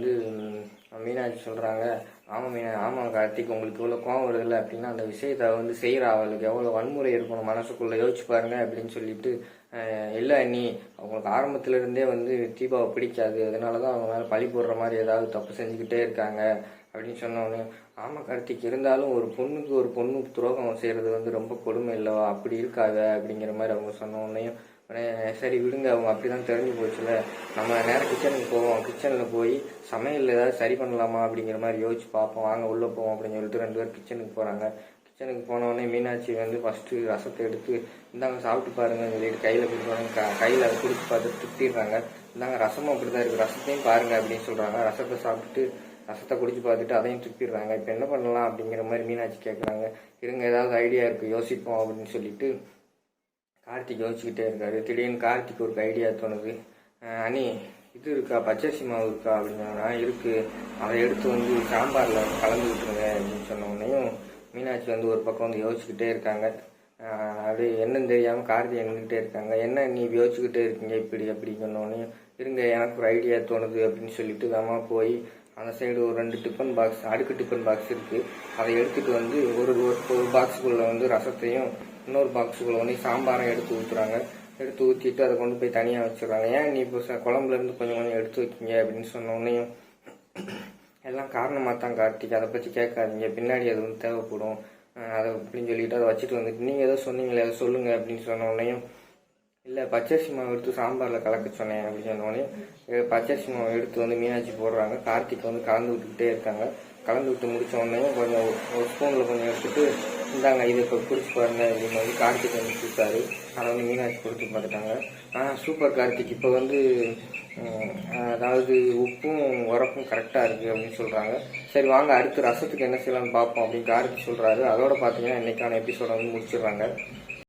வந்து மீனாட்சி சொல்கிறாங்க ஆமாம் மீனா ஆமாம் கார்த்திக் உங்களுக்கு இவ்வளோ கோவம் வருதில்ல அப்படின்னா அந்த விஷயத்தை வந்து செய்கிற அவளுக்கு எவ்வளோ வன்முறை இருக்கணும் மனசுக்குள்ளே யோசிச்சு பாருங்க அப்படின்னு சொல்லிட்டு இல்லை நீ அவங்களுக்கு ஆரம்பத்துல இருந்தே வந்து தீபாவை பிடிக்காது அதனால தான் அவங்க மேலே பழி போடுற மாதிரி ஏதாவது தப்பு செஞ்சுக்கிட்டே இருக்காங்க அப்படின்னு சொன்னோடனே ஆமாம் கார்த்திக் இருந்தாலும் ஒரு பொண்ணுக்கு ஒரு பொண்ணு துரோகம் செய்கிறது வந்து ரொம்ப கொடுமை இல்லவா? அப்படி இருக்காத அப்படிங்கிற மாதிரி அவங்க சொன்ன உடனே சரி விடுங்க அவங்க அப்படிதான் தெரிஞ்சு போச்சுல நம்ம நேரம் கிச்சனுக்கு போவோம். கிச்சனில் போய் சமையல் ஏதாவது சரி பண்ணலாமா அப்படிங்கிற மாதிரி யோசிச்சு பார்ப்போம். வாங்க உள்ளே போவோம் அப்படின்னு சொல்லிட்டு ரெண்டு பேரும் கிச்சனுக்கு போகிறாங்க கிச்சனுக்கு போனோடனே மீனாட்சி வந்து ஃபஸ்ட்டு ரசத்தை எடுத்து இந்தாங்க சாப்பிட்டு பாருங்கன்னு சொல்லிட்டு கையில் கொடுப்பாங்க க கையில் அதை குடிச்சு பார்த்து திட்டிடுறாங்க. இந்தாங்க ரசமும் அப்படி தான் இருக்குது ரசத்தையும் பாருங்க அப்படின்னு சொல்கிறாங்க ரசத்தை சாப்பிட்டுட்டு ரசத்தை குடிச்சு பார்த்துட்டு அதையும் திட்டிடுறாங்க. இப்போ என்ன பண்ணலாம் அப்படிங்கிற மாதிரி மீனாட்சி கேட்குறாங்க இருங்க ஏதாவது ஐடியா இருக்குது யோசிப்போம் அப்படின்னு சொல்லிட்டு கார்த்திக் யோசிச்சுக்கிட்டே இருக்காரு. திடீர்னு கார்த்திக் ஒரு ஐடியா தோணுது. அனி அண்ணி இது இருக்கா? பச்சரிசி மாவு இருக்கா? அப்படின்னா இருக்கு. அதை எடுத்து வந்து சாம்பாரில் கலந்து விட்டுருங்க அப்படின்னு சொன்ன மீனாட்சி வந்து ஒரு பக்கம் வந்து யோசிச்சுக்கிட்டே இருக்காங்க. அது என்னன்னு தெரியாமல் கார்த்திக் எண்ணிக்கிட்டே இருக்காங்க. என்ன நீ யோசிச்சுக்கிட்டே இருக்கீங்க இப்படி அப்படி சொன்னோடனே இருங்க எனக்கு ஒரு ஐடியா தோணுது அப்படின்னு சொல்லிட்டு தாமா போய் அந்த சைடு ஒரு ரெண்டு டிஃபன் பாக்ஸ் அடுக்கு டிஃபன் பாக்ஸ் இருக்குது அதை எடுத்துகிட்டு வந்து ஒரு ஒரு- ஒரு வந்து ரசத்தையும் இன்னொரு பாக்ஸுக்குள்ள வந்து சாம்பாரை எடுத்து ஊற்றுறாங்க எடுத்து ஊற்றிட்டு அதை கொண்டு போய் தனியாக வச்சுருக்காங்க ஏன் நீ இப்போ குழம்புலேருந்து கொஞ்சம் கொஞ்சம் எடுத்து வைக்கீங்க அப்படின்னு சொன்ன எல்லாம் காரணமாக தான் கார்த்திக். அதை பற்றி கேட்காதீங்க. பின்னாடி அது வந்து தேவைப்படும். அதை அப்படின்னு சொல்லிட்டு அதை வச்சுட்டு வந்துட்டு நீங்கள் ஏதோ சொன்னீங்களே அதை சொல்லுங்கள் அப்படின்னு சொன்னோடனையும் இல்லை பச்சரிசி மாவு எடுத்து சாம்பாரில் கலக்க சொன்னேன் அப்படின்னு சொன்னோடனே பச்சரிசி மாவு எடுத்து வந்து மீனாட்சி போடுறாங்க. கார்த்திக் வந்து கலந்து விட்டுக்கிட்டே இருக்காங்க. கலந்து விட்டு முடித்த உடனே கொஞ்சம் ஒரு ஸ்பூனில் கொஞ்சம் எடுத்துட்டு இந்தாங்க இது இப்போ குடிச்சு பாருங்க அப்படின்னு வந்து கார்த்திக் வந்து கொடுத்தாரு. அதை வந்து மீனாட்சி கொடுத்து பார்த்துட்டாங்க ஆனால் சூப்பர் கார்த்திக் இப்போ வந்து அதாவது உப்பும் உரப்பும் கரெக்டாக இருக்குது அப்படின்னு சொல்கிறாங்க சரி வாங்க அடுத்து ரசத்துக்கு என்ன செய்யலாம்னு பார்ப்போம் அப்படின்னு கார்த்திக் சொல்கிறாரு அதோட பார்த்தீங்கன்னா இன்றைக்கான எபிசோட வந்து முடிச்சிடுறாங்க.